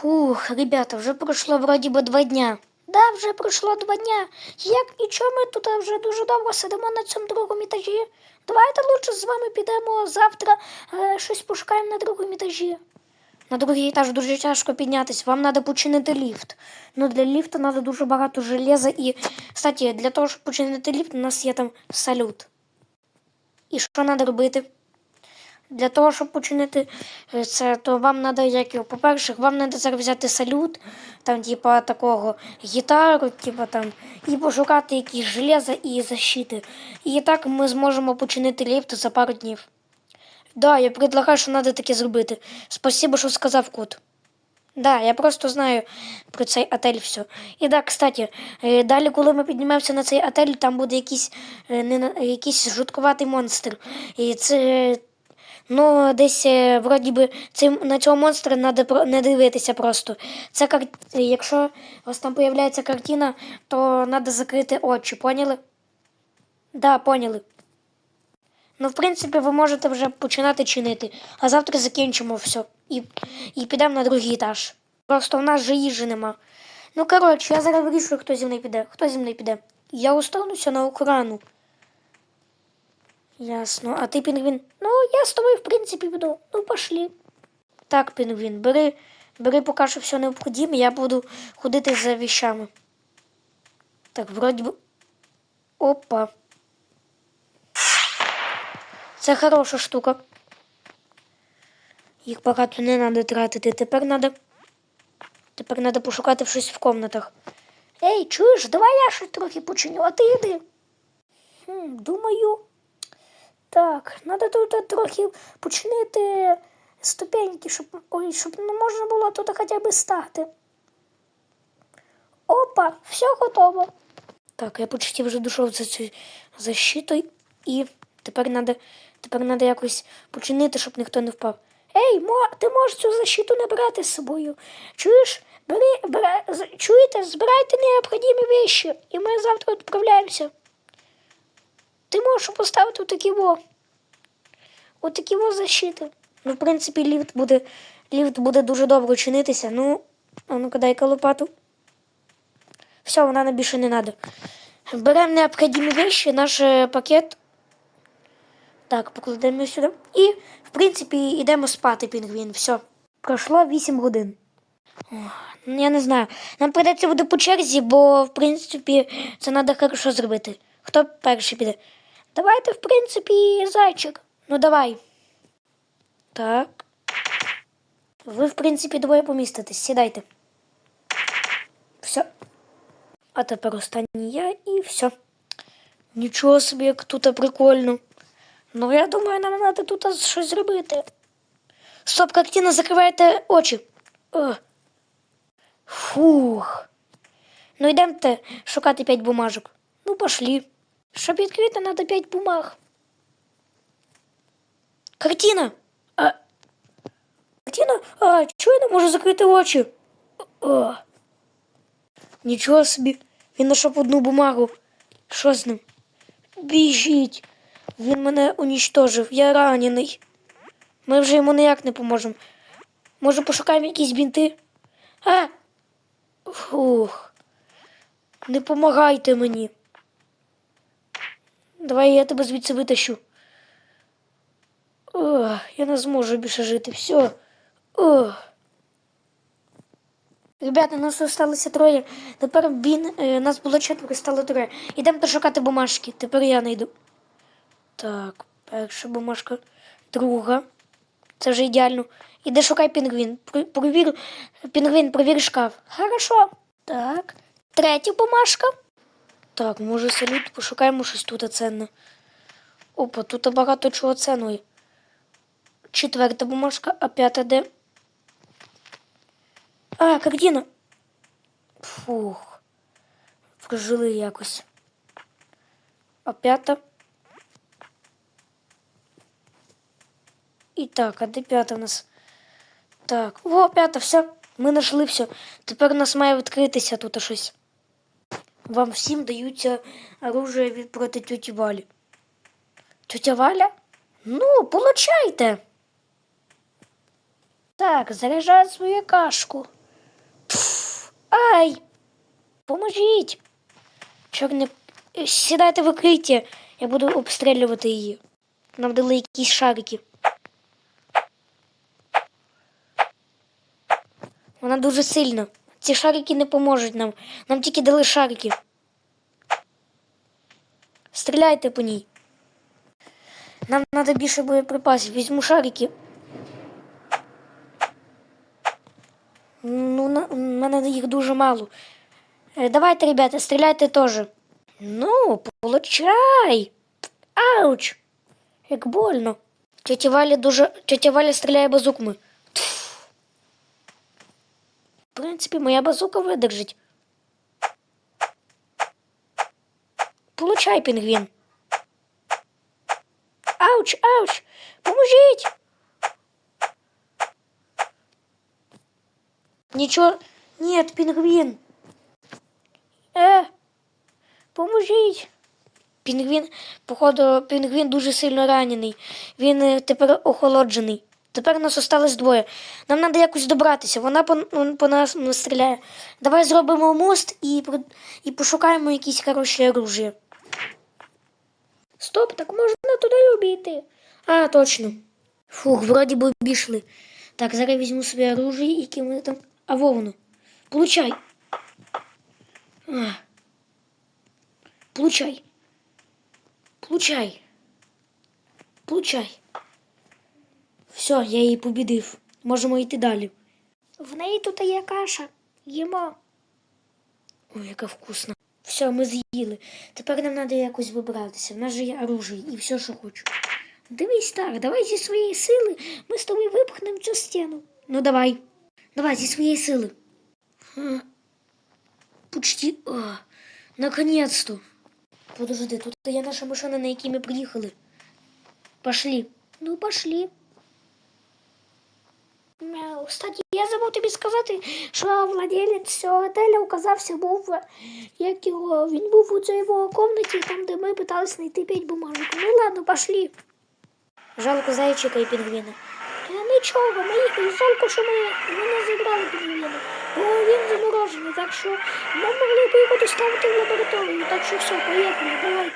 Фух, ребята, вже пройшло вроді би два дня. Да, вже пройшло два дня. Як і чому ми тут вже дуже довго сидимо на цьому другому етажі? Давайте лучше з вами підемо завтра е, щось пошукаємо на другому етажі. На другий етаж дуже тяжко піднятися. Вам треба починити ліфт. Ну, для ліфта треба дуже багато железа і, кстати, для того, щоб починити ліфт, у нас є там салют. І що треба робити? Для того, щоб починити е, це, то вам треба, як його, по-перше, вам треба зараз взяти салют, там, типа, такого гітару, типа там, і пошукати якісь железа і защити. І так ми зможемо починити ліфт за пару днів. Да, я предлагаю, що треба таке зробити. Спасибо, що сказав кот. Да, я просто знаю про цей отель все. І да, кстати, е, далі, коли ми піднімемося на цей отель, там буде якийсь, е, якийсь жуткуватий монстр. І це. Ну, десь е, вроді би цим, на цього монстра треба не дивитися просто. Це кар... Якщо у вас там появляється картина, то треба закрити очі, поняли? Да, поняли. Ну, в принципі, ви можете вже починати чинити, а завтра закінчимо все і, і підемо на другий етаж. Просто в нас же їжі нема. Ну, коротше, я зараз вирішую, хто зі мною піде. Хто зі мною піде? Я остануся на охрану. Ясно. А ти, пінгвін? Ну, я з тобою, в принципі, піду. Ну, пошли. Так, пінгвін, бери, бери поки що все необхідне, я буду ходити за вещами. Так, вроді би. Опа. Це хороша штука. Їх багато не треба тратити. Тепер треба. Тепер треба пошукати щось в комнатах. Ей, чуєш, давай я щось трохи починю, а ти йди. Хм, думаю. Так, треба тут трохи починити ступеньки, щоб, ой, щоб не можна було тут хоча б стати. Опа, все готово. Так, я почти вже дійшов за цю защиту і тепер треба тепер надо якось починити, щоб ніхто не впав. Ей, мо, ти можеш цю защиту не брати з собою. Чуєш? Бери, бери, чуєте, збирайте необхідні вещи, і ми завтра відправляємося. Ти можеш поставити отакі во. Отакі во защити. Ну, в принципі, ліфт буде, ліфт буде дуже довго чинитися. Ну, а ну-ка дай-ка лопату. Все, вона нам більше не треба. Беремо необхідні вещи, наш е, пакет. Так, покладемо сюди. І, в принципі, йдемо спати, пінгвін. Все. Пройшло 8 годин. Я не знаю. Нам прийдеться буде по черзі, бо, в принципі, це треба хорошо зробити. Хто перший піде? Давайте, в принципі, зайчик. Ну давай. Так. Ви, в принципі, двоє поміститесь. Сідайте. Все. А тепер останній я і все. Нічого собі, як тут прикольно. Ну, я думаю, нам треба тут щось зробити. Стоп, картина, закривайте очі. О. Фух. Ну йдемте шукати п'ять бумажок. Ну, пошлі. Щоб відкрити, треба п'ять бумаг. Картина. А... Картина? А, чого я не можу закрити очі? О. Нічого собі. Він знайшов одну бумагу. Що з ним? Біжіть. Він мене унічтожив. Я ранений. Ми вже йому ніяк не поможемо. Може, пошукаємо якісь бінти? А! Фух. Не помагайте мені. Давай я тебе звідси витащу. Ох, я не зможу більше жити. Все. Ох. Ребята, нас залишилося троє. Тепер він, е, нас було четверо, стало троє. Ідемо шукати бумажки. Тепер я знайду. Так, перша бумажка, друга. Це вже ідеально. Іди шукай пінгвін. Провір, пінгвін, провір шкаф. Хорошо. Так. Третя бумажка. Так, може салют, пошукаємо щось тут ценне. Опа, тут багато чого цінного. Четверта бумажка, а п'ята де? А, картина. Фух. Прожили якось. А п'ята. І так, а де п'ята у нас? Так, о, п'ята, все. Ми знайшли все. Тепер у нас має відкритися тут щось. Вам всім даються оружие від проти тьоті Валі. Тетя Валя? Ну, получайте. Так, заряджай свою кашку. Ай! Поможіть! Чорне, е, сідайте в укриття, я буду обстрілювати її. Нам дали якісь шарики. Вона дуже сильна. Ці шарики не поможуть нам. Нам тільки дали шарики. Стріляйте по ній. Нам треба більше боєприпасів. Візьму шарики. Ну, на, у мене їх дуже мало. Е, Давайте, ребята, стріляйте теж. Ну, получай. Ауч. Як больно. Тетя Валя дуже. Тетя Валя стріляє базуками. Принципі, моя базука видержить. Получай, пінгвін. Ауч, ауч! Поможіть! Нічого. Нет, пінгвін. Е, поможіть. Пінгвін, походу, пінгвін дуже сильно ранений. Він е, тепер охолоджений. Тепер нас осталось двоє. Нам треба якось добратися. Вона по, вон по нас не стріляє. Давай зробимо мост і, про- і пошукаємо якісь хороші оружия. Стоп, так можна туди й обійти. А, точно. Фух, вроді би обійшли. Так, зараз візьму собі оружие, яке ми там. А вовну. Получай. А. Получай. Получай. Получай. Все, я її побідив. Можемо йти далі. В неї тут є каша. Їмо. Ой, яка вкусна. Все, ми з'їли. Тепер нам треба якось вибратися. В нас же є оружие і все, що хочу. Дивись так, давай зі своєї сили ми з тобою випхнемо цю стіну. Ну давай. Давай зі своєї сили. Почти. Наконец-то. Подожди, тут є наша машина, на якій ми приїхали. Пошли. Ну, пошли. Мяу. Кстати, я забув тобі сказати, що владелець цього готелю оказався був, е, як його, він був у цій його комнаті, там, де ми питались знайти п'ять бумажок. Ну ладно, пошли. Жалко зайчика і пінгвіна. Е, Нічого, ми жалко, що ми, ми не зібрали пінгвіна. Бо він заморожений, так що ми могли поїхати ставити в лабораторію. Так що все, поїхали, давай.